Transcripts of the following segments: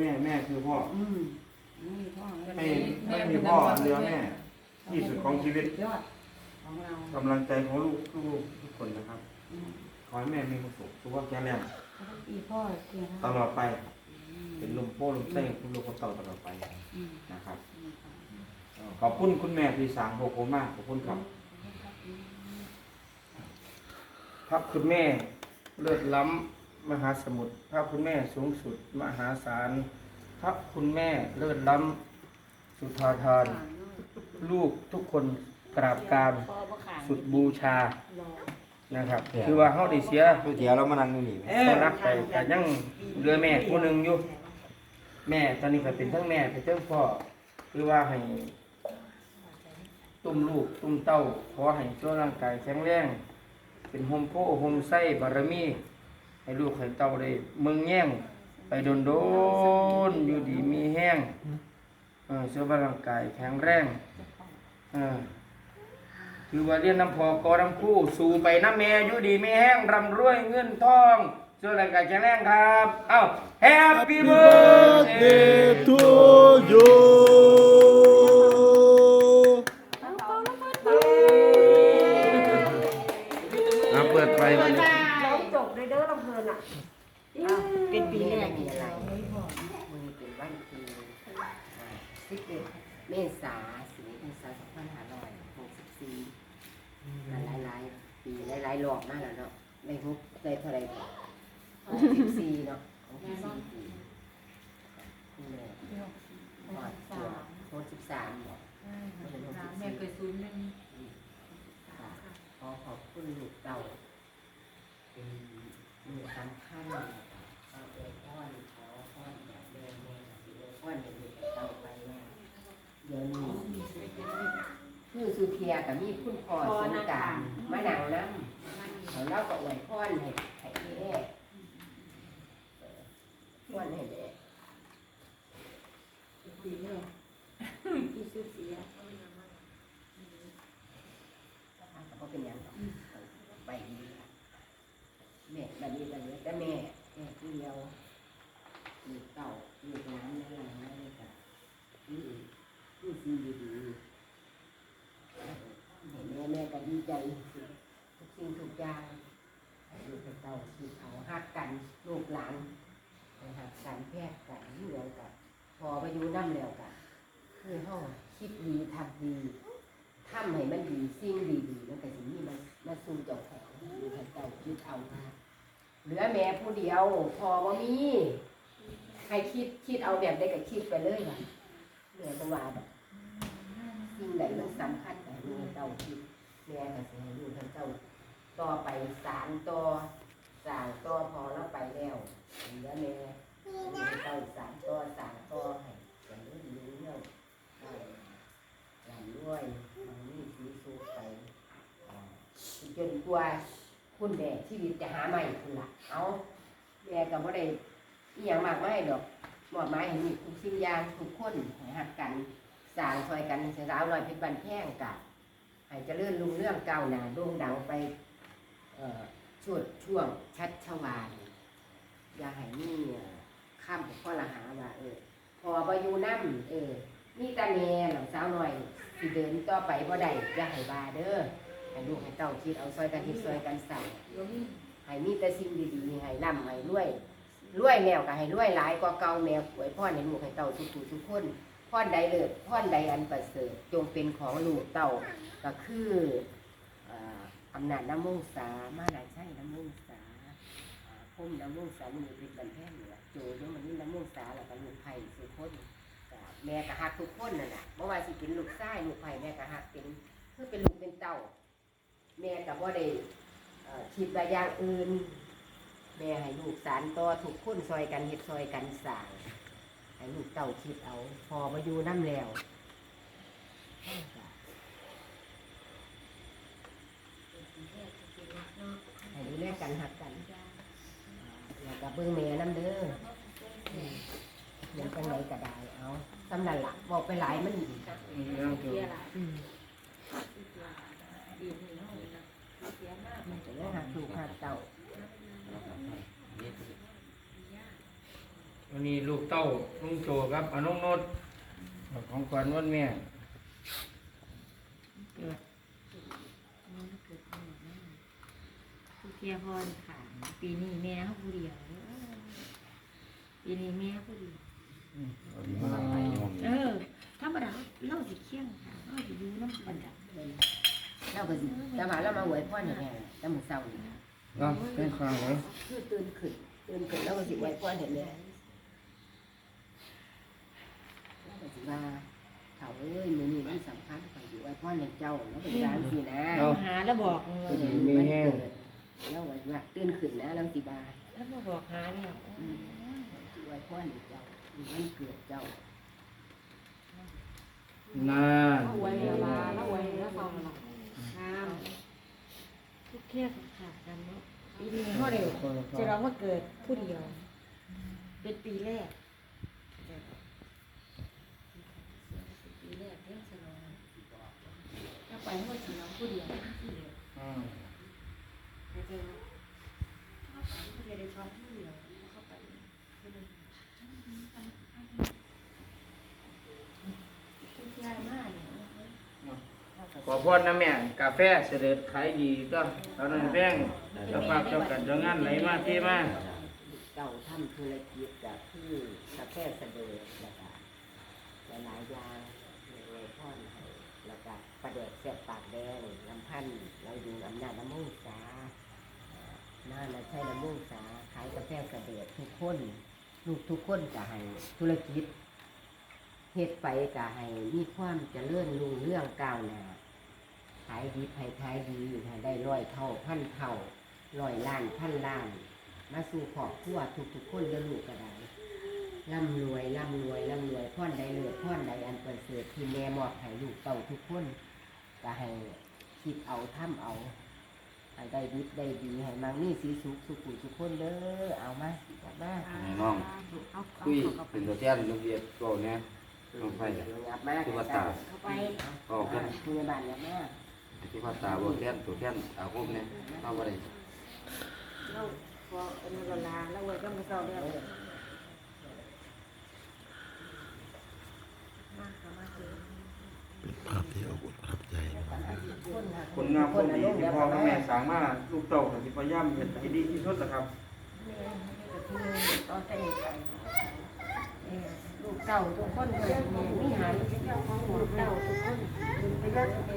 แม่แม่คือพ่ออืมนี่พ่อไม่ไม่มีพ่อเรือแม่ ที่สุดของชีวิต ยอดของเรากำลังใจของลูกลูกทุกคนนะครับ อืมขอให้แม่มีความสุขสุขภาพแข็งแรงอีพ่อเกียรติตลอดไป เป็นลมโป้ลมเส้นคุณลูกคนเต่าตลอดไปอืมนะครับขอบคุณคุณแม่พี่สางโฮโคมากขอบคุณครับพระคุณแม่เลิศล้ำ มหาสมุทรพระคุณแม่สูงสุด มหาศาลพระคุณแม่เลิศล้ำสุธาทานลูกทุกคนกราบกรารพ่อบ่ขาดสุดบูชารอนะครับ คือว่าเฮาได้เสียก๋วยเตี๋ยวเรามานั่งอยู่นี่ไหมสนักไปแต่ยังเหลือแม่ผู้หนึงอยู่ แม่ตอนนี้ก็เป็นทั้งแม่เป็นทั้งพ่อคือว่าให้ ตุ้มลูกตุ้มเต้าขอให้ช่วร่างกายแข็งแรง เป็นโฮมโพโฮมไส้บารมี ให้ลูกให้เต้าได้เมืองแย่งไปโดนโดนอยู่ดีมีแห้งเออช่วร่างกายแข็งแรงเออคือว่าเรียนน้ำพอกอน้ำคู่ สู่ไปน้ำแม่อยู่ดีไมีแห้งร่ำรวยเงินทองช่วยร่างกายแข็งแรงครับ เอ้า Happy birthday to you เลยเด้อลำเพลินอะเป็นปีแรกมีอะไรมือเป็นวันที่สิบเอ็ดเมษาสิบเอ็ดเมษาสองพันห้าร้อยหกสิบสี่หลายหลายๆปีหลายๆรอบมากแล้วเนาะในฮุกในเท่าไรหกสิบสี่เนาะหกสิบสี่ปีนี่หละหอดเกือบหกสิบสามเนาะแม่เคยซูมหนึ่งขอขอบคุณลูกเต่า คือสุเทียกับมีคุณพ่อสงการมาหนังน้ำเขาเล่ากับอวยพ่อนให้ให้แม่พ่อนให้แม่ปีแรกที่สุเสีย ก็เป็นอย่างนั้นไปดีค่ะแม่บัดนี้บัดนี้แต่แม่แม่ผู้เดียวลูกเต่าลูกหลานนั่นแหละนั่นเลยค่ะนี่นี่ซีดีดีเห็นแม่แม่ก็ดีใจทุกสิ่งทุกอย่างให้ลูกให้เต่าที่เขาหักกันลูกหลานให้หักกันแพทย์กันอยู่แล้วกัน พอไปอยู่น้ำแล้วกันคือเฮาคิดดีทำดีทำให้มันดีสิ่งดีๆมันก็สิมีมามาสู่เจ้าของอยู่ให้เจ้าคิดเอาเหลือแม่ผู้เดียวพอว่ามีให้คิดคิดเอาแบบได้ก็คิดไปเลยว่ะแม่บ่ว่าดอกสิ่งใดมันสำคัญแต่ลูกเจ้าคิดแม่ก็สิให้ลูกให้เจ้าต่อไปสารต่อสางต่อพอแล้วไปแล้วเหลือแม่ เจ้าสารต่อสางต่อให้อย่างนี้ดีเรื่องได้ลำด้วยมันมีสีวิตสูบไปอ่าจนกว่าคุณแม่ชีวิตจะหาใหม่คุณละเอาแม่ก็บ่ได้อีหยังมากไมายดอกหมอบหมายให้มีทุกสิ่งอย่างทุกคนให้หักกันสางซอยกันสาวน้อยเพชรบันแพงกันให้จะเจริญรุ่งเรื่องเก้าวหน้าโด่งดังไปช่วงช่วงชัดชวานอย่าให้มี ข้ามข้อละหาว่าเออพอไปอยู่น้ำเออนี่ตาแม่หลังสาวหน่อยสิเดินต่อไปบ่ได้อย่าให้ว่าเด้อให้ลูกให้เต้าคิดเอาซอยกันคิดซอยกันสั่งให้มีแต่สิ่งดีๆให้ร่ำให้รวยรวยแล้วก็ให้รวยหลายกว่าเก่าแมวหวยพ่อให้ลูกให้เต้าทุกๆทุกคนพ่อนใดเลิศพ่อนใดอันประเสริฐจงเป็นของลูกเต้าก็คืออ่ออำนาจน้ำมุ่งสามาหลายใช่น้ำมุ่งสา พุ่มน้ำมุ่งสามันเป็นบันแท่นนี่ล่ะโจยมันนี่น้ำมุ่งสาแล้วก็ลูกไผ่สุคนแม่ก็ฮักทุกคนนั่นแหละเมื่อวานสิเป็นลูกชายลูกไผ่แม่ก็ฮักเป็นคือเป็นลูกเป็นเต้าแม่ก็บ่ได้เอ่อคิดว่าอย่างอื่น แม่ให้ลูกสานต่อทุกคนซอยกันเฮ็ดซอยกันสางให้ลูกเต้าคิดเอา พอมาอยู่น้ำแล้วให้ดูแลกันหักกัน อ่าแล้วก็เบิ่งแม่น้ำเด้อเดี๋ยวจังไรก็ได้เอาสำนันละบอกไปหลายมันอีกมันจะได้หักถูกหักเต่าวันนี้ลูกเต้าลุงโจครับอนุนดของขวัญวันแม่เกิดมันเทียพรขานปีนี้แม่เขาผู้เดียว ปีนี้แม่ผู้เดียวมาไปมองเออธรรมดาเล่าสิเคียงค่ะเล่าสิอยู่น้ำบันดับเราก็สิแต่ว่าเรามาอวยพรให้แม่แต่มื้อเช้านี่เนาะเป็นข้าวไว้คือตื่นขึ้นตื่นขึ้นแล้วก็สิอวยพรให้แม่เราก็สิว่าเขาเอ้ยมื้อนี้มันสำคัญข้อยสิอวยพรให้เจ้าแล้วเป็นการสินะหาแล้วบอกเออมันเกิดแล้วว่าตื่นขึ้นนะแล้วสิบาแล้วมาบอกหาแล้ว สิอวยพรให้เจ้ามันเกิดเจ้า นานเอาไว้เวลาแล้วไว้แล้วฟังหน่อยงามทุกเทียขาดกันเนาะปีนี้เขาเร็วจะเราว่าเกิดผู้เดียว เป็นปีแรกปีแรกเรื่องฉลองถ้าไปเขาฉลองผู้เดียว อืมไม่เจอเขาเลยได้ชอบผู้เดียวเขาไปคุณยายมากเลย ข อพรนะแม่กาแฟเสด็จขายดีก็ตอนนั้นแป้งเจ้าภาพเจ้ากันเจ้างานไหลมาเทมาเจ้าทำธุรกิจก็คือกาแฟเสด็จแล้วก็หลายอย่างอวยพรให้แล้วก็ประเด็กเสียบปากแดงลำพันธ์เราอยู่อำนาจน้ำมูกสาน่าจะใช้น้ำมูกสาขายกาแฟเสด็จทุกคนลูกทุกคนจะให้ธุรกิจเฮ็ดไปจะให้มีความเจริญรุ่งเรื่องก้าวหน้า ขายดีขายขายดีให้ได้ร้อยเท่าพันเท่าร้อยล้านพันล้าน มาสู่ครอบครัวทุกทุกๆคนเด้อลูกก็ได้ร่ำรวยร่ำรวยร่ำรวยพ่อนใดเลือดพ่อนใดอันประเสริฐที่แม่มอบให้ลูกเต่าทุกคนก็ให้คิดเอาทำเอาให้ได้ดีได้ดีให้มังมีสีสุขสุขุทุกคนเด้อเอามาจับมาให้น้องคุยเป็นตัวแทนลูกเรียนก็เนี่ยน้องไฟเดี๋ยวยับมาที่ว่าตาเข้าไปก็เป็นพยาบาลยับมา ที่ว่าตาบ่แทนตัวแทนอาคมเนี่ยเข้าบ่ได้เราพอเป็นเวลาแล้วไว้ก็มือเก่าแล้วภาพที่อบอุ่นประทับใจคนนะคนงามคนดีที่พ่อกับแม่สร้างมาลูกเต้าก็สิพยายามเฮ็ดให้ดีที่สุดนะครับต่อใจไปลูกเต่าทุกคนเลยมีหาลูกเต่าของลูกเต่าทุกคนไปยัดแม่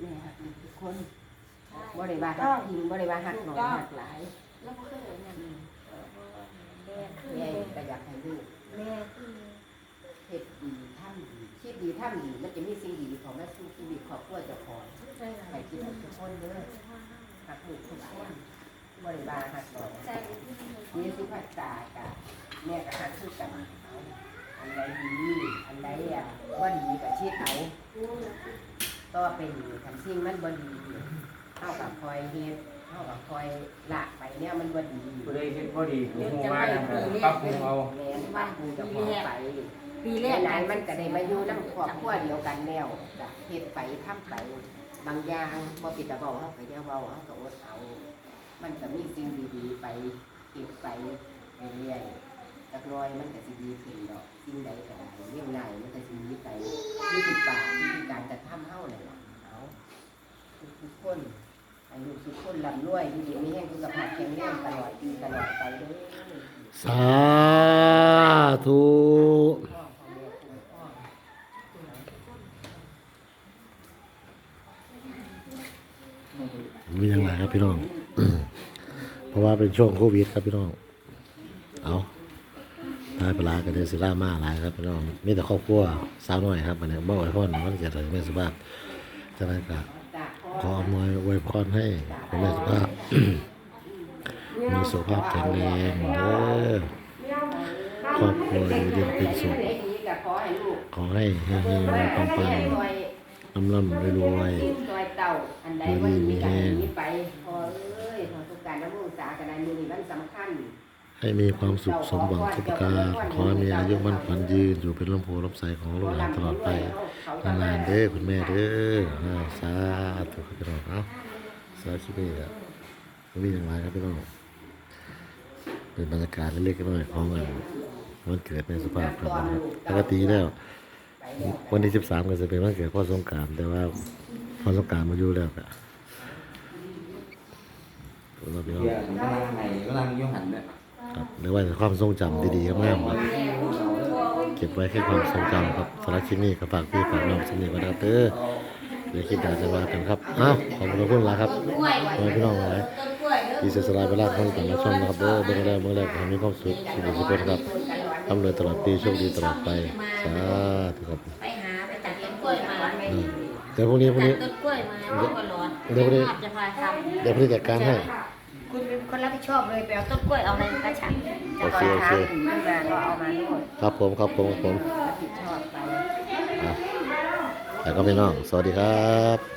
แม่หักทุก คนบริวารหักทิ้งบริวารหักหน่อยหักหลายแล้วก็เลยนั่นแม่คือแม่ก็อยากให้ลูกแม่คือเฮ็ดดีทำดีคิดดีทำดีมันจะมีสิ่งดีของแม่สู้ชีวิตครอบครัวเจ้าของใช่ไหมให้คิดทุกคนเด้อหักลูกทุกคนบริวารหักหน่อยใจที่มันนี่สุภาษากับแม่กับหักคือกันเอาอันใดดีอันใดอะว่าดีกับชีดเอา ต่อไปดีคันสิ่งมันบ่ดีเท่ากับคอยเฮ็ดเท่ากับคอยละไปเนี่ยมันบ่ดีผู้ใดเฮ็ดบ่ดีก็ฮู้ว่านะปรับปรุงเอาแม่นบ้านกูจะพอไปปีแรแม่กนายมันก็ได้มาอยู่นำครอบครัวเดียวกันแล้วจ้ะเฮ็ดไปทำไปบางอย่างบ่ปิดตาเว้าเฮาก็อย่าเว้าเฮาก็อดเอา มันก็มีสิ่งดีๆไปเก็บไปเรื่อยๆจักหน้อยมันก็สิดีขึ้นดอกสิ่งใดก็ได้เรื่องไหนมันก็สิมีไปวิธีปากวิธีการกระทำเฮานั่นล่ะเอาทุกๆ คนอายุทุกคนร่ำรวยอยู่ดีมีแห้งสุขภาพแข็งแรงตลอดปีตลอดไปเด้อสาธุมีอย่างไรครับพี่น้อง เพราะว่าเป็นช่วงโควิดครับพี่น้อง เอาได้ปลากันเดซิล่ามาหลายครับพี่น้องมีแต่ครอบครัวสาวน้อยครับมันเนี่ยบ่อวยพรมันเกิดอะไรไม่สุภาพฉะนั้นก็ ขออวยวยพรให้คุณแม่สุภาพมีสุขภาพแข็งแรงเด้อครอบครัวอยู่เย็นเป็นสุขขอให้เฮงๆปังปังๆร่ำร่ำรวยรวยซอยเต่าอันใดวันนี้กันนี้ไปพอเอ้ยขอทุกการน้ำมูกสากันในมือนี้มันสำคัญ ให้มีความสุขสมหวังทุกประการขอให้มีอายุมั่นขวัญยืน อยู่เป็นลมโพลมใสของลูกหลานตลอดไปนานๆเด้อคุณแม่เด้ออ่าสาธุครับพี่น้องเอาสาธุนี่แหละมีอย่างไรครับพี่น้องเป็นบรรยากาศเล็กๆน้อยๆของอันวันเกิดในสุภาพครับนะครับปกติแล้ววันที่สิบสามก็จะเป็นวันเกิดพ่อสงกรารแต่ว่าพ่อสงกรารมาอยู่แล้วก็เราพี่น้องเดี๋ยวกำลังให้กำลังอยุ่หันเนี่ย ครับหรือว่าความทรงจำดีๆงามๆครับเก็บไว้แค่ความทรงจำครับสำหรับคลิปนี้ก็ฝากพี่ฝากน้องสนิทกันนะครับเด้อเดี๋ยวคลิปหน้าจะว่ากันครับอ้าวขอบคุณทุกคนหลายครับขอบคุณพี่น้องหลายที่เสียสละเวลาของกันมาชมนะครับเด้อเบิ่งแล้วเบิ่งแล้วขอให้มีความสุขสุขสุขคนครับทำเลยตลอดปีโชคดีตลอดไปสาธุครับไปหาไปตัดต้นกล้วยมาอืมเดี๋ยวพรุ่งนี้พรุ่งตัดนี้ต้นกล้วยมาร้อนก็ร้อนเดี๋ยวพรุ่งนี้ภาพจะพาทำเดี๋ยวพรุ่งนี้จัดการให้ คุณเป็นคนรับผิดชอบเลยไปเอาต้นกล้วยเอาในกระชังโอเคโอเคนั่นแหละก็เอามาทั้งหมดครับผมครับผมครับผมรับผิดชอบไป อะแล้วก็พี่น้อง สวัสดีครับ